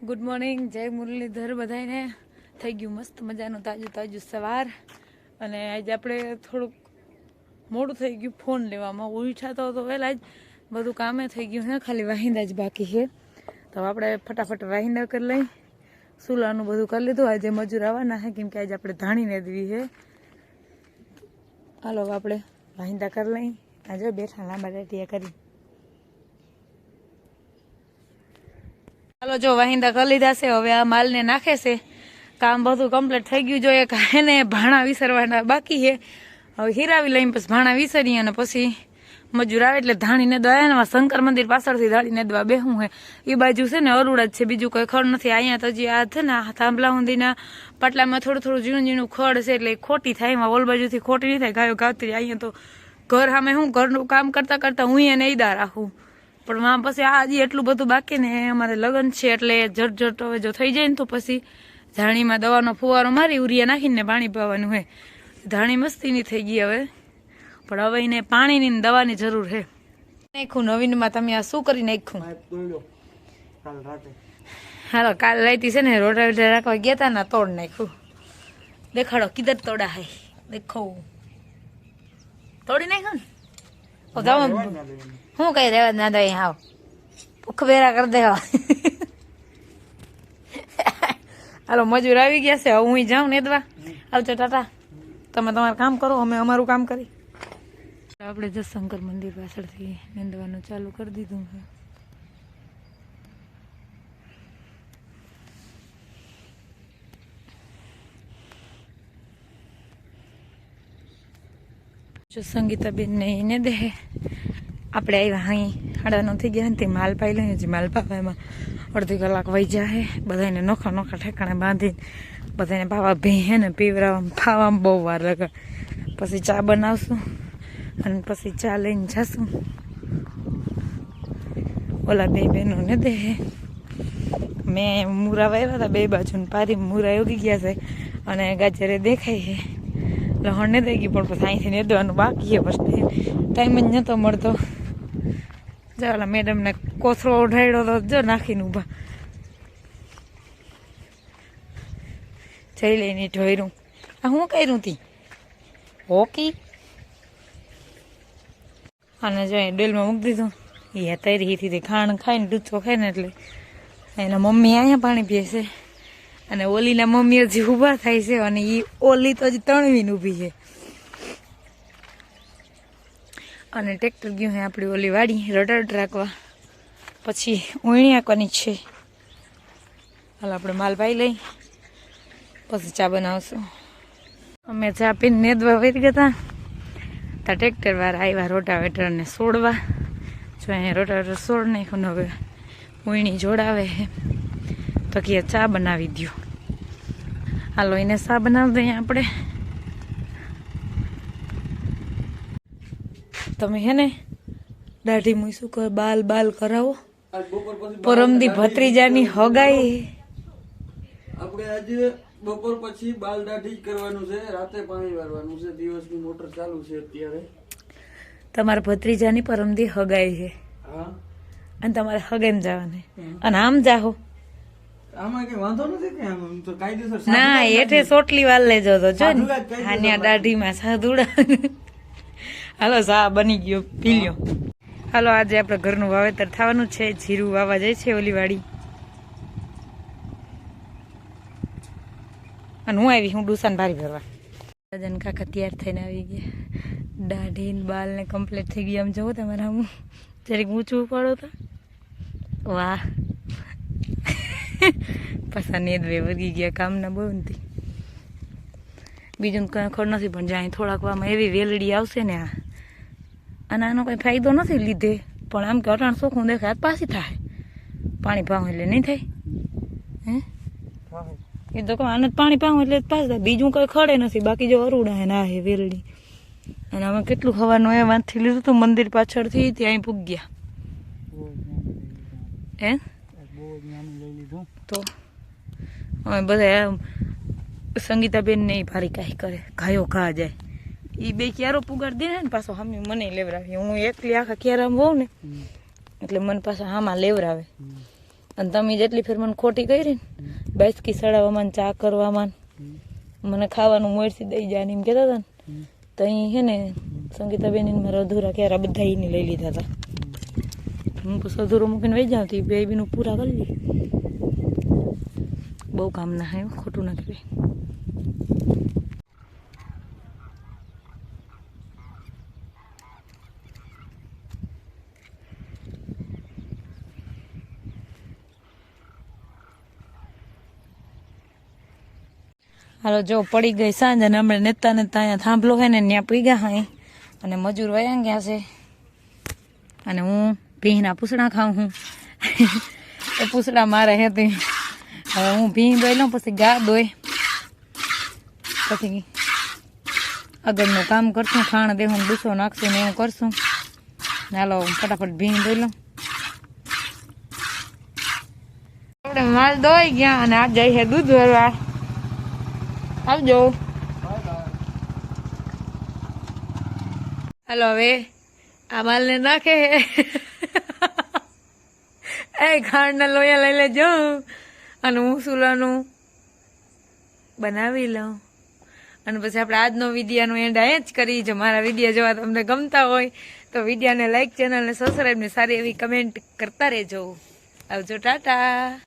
Good morning જય મુરલીધર બધાને થઈ ગયું મસ્ત મજાનું તાજું તાજું સવાર. અને આજે આપણે થોડુંક મોડું થઈ ગયું ફોન લેવામાં. ઉઠા તો વહેલા જ બધું કામે થઈ ગયું હે, ખાલી વાહિંદા જ બાકી છે. તો આપણે ફટાફટ વાહિંદા કરી લઈ. સુલાનું બધું કરી લીધું. આજે મજૂર આવવાના છે કેમ કે આજે આપણે ધાણીને દેવી છે હાલો આપણે વાહિંદા કરી લઈ. આજે બેઠા લાંબા રેટિયા કરી. ચાલો જો વાહિંદા કરી લીધા છે, હવે આ માલને નાખે છે. કામ બધું કમ્પ્લીટ થઈ ગયું જોઈએ એને ભાણા વિસરવાના બાકી છે. હવે હીરાવી લઈને પછી ભાણા વિસરી અને પછી મજૂર આવે એટલે ધાણીને દવા શંકર મંદિર પાછળથી ધાણીને દવા બેહું હે. એ બાજુ છે ને અરુડા જ છે, બીજું કોઈ ખડ નથી. અહીંયા તો જે આ છે ને થાંભલા ઊંધીના પાટલામાં થોડું થોડું ઝીણું ઝીણું ખડ છે એટલે ખોટી થાય. એમાં ઓલ બાજુથી ખોટી નહીં થાય. ગાયો ગાવતી અહીંયા તો ઘર સામે હું ઘરનું કામ કરતા કરતા હું એને ઈદા રાખું. પણ માં પછી આજે એટલું બધું બાકી ને અમારે લગ્ન છે એટલે જટ જટ હવે જો થઈ જાય ને તો પછી ધાણીમાં દવાનો ફુવારો મારી ઉરિયા નાખીને પાણી પાવાનું હે. ધાણી મસ્તીની થઈ ગઈ હવે. પણ હવે એને પાણીની ને દવાની જરૂર છે નાખ્યું નવીનમાં તમે આ શું કરી નાખ્યું? હાલો કાલ લાઈતી છે ને રોટાવેટર રાખવા ગયા તા ને તોડ નાખ્યું. દેખાડો કીધર તોડા હે. દેખો. તોડી નાખ્યું ને? ઓ હું કઈ રેવા ના દઈ હાવ ભૂખ ભેરા કરી દેવા. હાલો મજૂર આવી ગયા છે. હવે હું જાઉં નેદવા આવજો ટાટા. તમે તમારું કામ કરો અમે અમારું કામ કરી. આપણે જસશંકર મંદિર પાછળથી નીંદવાનું ચાલુ કરી દીધું છે. જો સંગીતાબેનને એને દે. આપણે આવ્યા અહીં. સાડા નવ થઈ ગયા તે માલ પાઈ લઈએ જે માલ પાવામાં અડધી કલાક વહી જાય બધાને નોખા નોખા ઠેકાણે બાંધીને બધાને પાવા ભેહે ને પીવરાવામાં ખાવામાં બહુ વાર લાગે. પછી ચા બનાવશું અને પછી ચા લઈને જશું. ઓલા બે બહેનોને દે. મેં મૂરા વાવ્યા હતા, બે બાજુ પારી મૂરા ઉગી ગયા છે અને ગાજરે દેખાય છે. લહણ ને પણ પછી અહીંથી નેદવાનું બાકી પછી. ટાઈમ જ નહોતો મળતો. જો મેડમને કોથરો ઉઢાડ્યો તો જો નાખીને ઊભા. જઈ લઈને ઢોયરું આ હું કર્યું તી? હોકી? અને જો એ ડેલમાં મૂકી દીધું. એ તૈરી હતી ખાણ ખાઈને ડૂચો ખાય ને એટલે એના મમ્મી અહીંયા પાણી પીએ છે. અને ઓલીના મમ્મી હજી ઊભા થાય છે અને એ ઓલી તો હજી તણવીને ઊભી છે. અને ટ્રેક્ટર ગયું હે આપણી ઓલી વાડી, રડડ રાખવા. પછી ઉણી આંકવાની છે. હાલ આપણે માલ પાઈ લઈ, પછી ચા બનાવશું. અમે ચા પીને નેદવા વહી ગયા હતા ત્યાં ટ્રેક્ટર વાળા આવ્યા રોટાવેટરને સોડવા. જો અહીંયા રોટાવેટર સોડ નાખ્યું હવે ઉણી જોડાવે છે તો કે ચા બનાવી દો હાલો એને ચા બનાવી દઈએ આપણે. તમે હે ને દાઢી મુઈ શું કહે બાલ બાલ કરાવો. પરમદી ભત્રીજાની હગાઈ. આપણે આજે બપોર પછી બાલ દાઢી જ કરવાનું છે. રાતે પાણી વારવાનું છે. દિવસની મોટર ચાલુ છે અત્યારે. તમારા ભત્રીજાની પરમદી હગાઈ છે. હા. અને તમારે હગેમ જવાની અને આમ જાહો ના એઠે સોટલી વાલ લેજો તો જો દાઢીમાં સાધુડા. હાલો સા બની ગયો પી લ્યો. હાલો આજે આપણે ઘરનું વાવેતર થવાનું છે જીરું વાવા જાય છે ઓલી વાડી અને હું આવી હું ડુસાન ભારી ભરવા. સજન કાકા તૈયાર થઈને આવી ગયા. દાઢી ને બાલ ને કમ્પ્લીટ થઈ ગયા આમ જવું તમારા હું. જરીક ઊંચું પડો તો. વાહ. પાછા નેદ બે વગી ગયા કામના બહુ નથી બીજું કંઈ ખબર નથી પણ જ્યાં થોડાક વામાં એવી વેલડી આવશે ને આ અને આનો કંઈ ફાયદો નથી લીધે. પણ આમ કે અટાણ સોખું દેખાય પાછી થાય. પાણી પાવું એટલે નહીં થાય. હે? એ તો આને પાણી પાવું એટલે પાછી થાય. બીજું કંઈ ખડે નથી બાકી જો અરુડા હે ના હે વેલડી. અને અમે કેટલું ખવાનું એ વાંચથી લીધું હતું મંદિર પાછળથી ત્યાં પૂગ્યા હે? તો અમે બધા સંગીતાબેન ને ભારી કાંઈ કરે ઘાયો ઘા જાય. એ બે ક્યારો પુગાડ દે ને પાછો હામી મને લેવરાવી. હું એકલી આખા ક્યારામાં હોઉં ને એટલે મને પાછા હામાં લેવરાવે. અને તમે જેટલી ફેર મને ખોટી કરી ને બાઈસકી સડાવવામાં ચા કરવામાં મને ખાવાનું મોરસી દઈ જાય ને એમ કહેતા હતા ને. તો અહીં છે ને સંગીતાબેન મારા અધૂરા ક્યારે બધા એને લઈ લીધા હતા હું પછી અધૂરો મૂકીને વહી જાઉં તો બે પૂરા કરી બહુ કામ ના હોય ખોટું ના કહેવાય. હાલો, જો પડી ગઈ સાંજ અને હમણાં નેતા નેતા અહીંયા થાંભલો હે ને ત્યાં પી ગયા હા. અને મજૂર વયા ગયા છે. અને હું ભીંના પૂસડા ખાઉં હું. એ પૂસડા મારે હે તે હવે હું ભીં દોઈ લઉં, પછી ગા દોય પછી આગળનું કામ કરશું, ખાણ દેહું, ડૂસો નાખશું ને એવું કરશું. ચાલો ફટાફટ ભીં દોઈ લઉં. માલ દોઈ ગયા અને આ જઈ છે દૂધ ભરવા. આવજો. હાલો, હવે આ માલને નાખે એ ખાંડના લોયા લઈ લેજો. અને હું સુલાનું બનાવી લઉં. અને પછી આપણે આજનો વિડીયાનો એન્ડ અહીંયા જ કરી જો મારા વિડીયા જોવા તમને ગમતા હોય, તો વિડીયાને લાઇક ચેનલને સબસ્ક્રાઈબને સારી એવી કમેન્ટ કરતા રહેજો. આવજો, ટાટા.